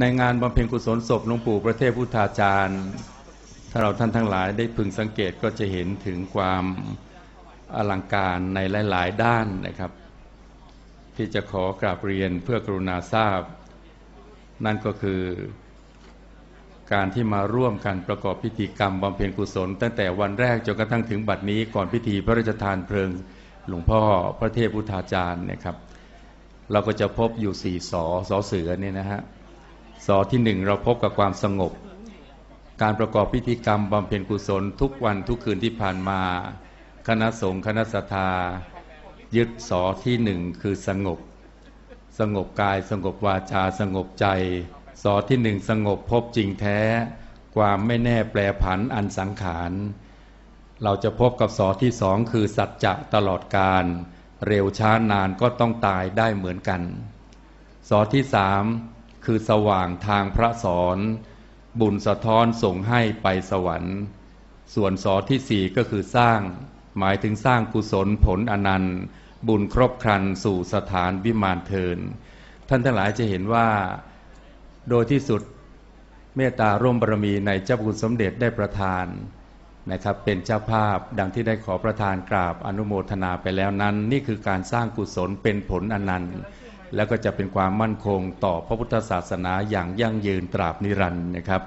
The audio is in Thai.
ในงานบำเพ็ญกุศลศพหลวงปู่ประเทศพุทธาจารย์ ถ้าเราท่านทั้งหลายได้พึงสังเกตก็จะเห็นถึงความอลังการในหลาย ๆ ด้านนะครับ ที่จะขอกราบเรียนเพื่อกรุณาทราบ นั่นก็คือการที่มาร่วมกันประกอบพิธีกรรมบำเพ็ญกุศล ตั้งแต่วันแรกจนกระทั่งถึงบัดนี้ก่อนพิธีพระราชทานเพลิงหลวงพ่อพระเทพพุทธาจารย์นะครับ เราก็จะพบอยู่สี่สอสอเสือเนี่ยนะฮะ สอที่หนึ่งเราพบกับความสงบ การประกอบพิธีกรรมบำเพ็ญกุศลทุกวันทุกคืนที่ผ่านมา คณะสงฆ์คณะสัตยายึดสอที่หนึ่งคือสงบ สงบกายสงบวาจาสงบใจ สอที่หนึ่งสงบพบจริงแท้ ความไม่แน่แปรผันอันสังขาร เราจะพบกับสอที่สองคือสัจจะตลอดการ เร็วช้านานก็ต้องตายได้เหมือนกัน สอที่สาม คือสว่างทางพระสอน บุญสะท้อนส่งให้ไปสวรรค์ ส่วนสอที่สี่ก็คือสร้าง หมายถึงสร้างกุศลผลอนันต์ บุญครบครันสู่สถานวิมานเทิน ท่านทั้งหลายจะเห็นว่า โดยที่สุดเมตตาร่วมบารมีในเจ้าคุณสมเด็จได้ประทานนะครับเป็นเจ้าภาพดังที่ได้ขอประทานกราบอนุโมทนาไปแล้วนั้น นี่คือการสร้างกุศลเป็นผลอนันต์ แล้วก็จะเป็นความมั่นคงต่อพระพุทธศาสนาอย่างยั่งยืนตราบนิรันดร์นะครับ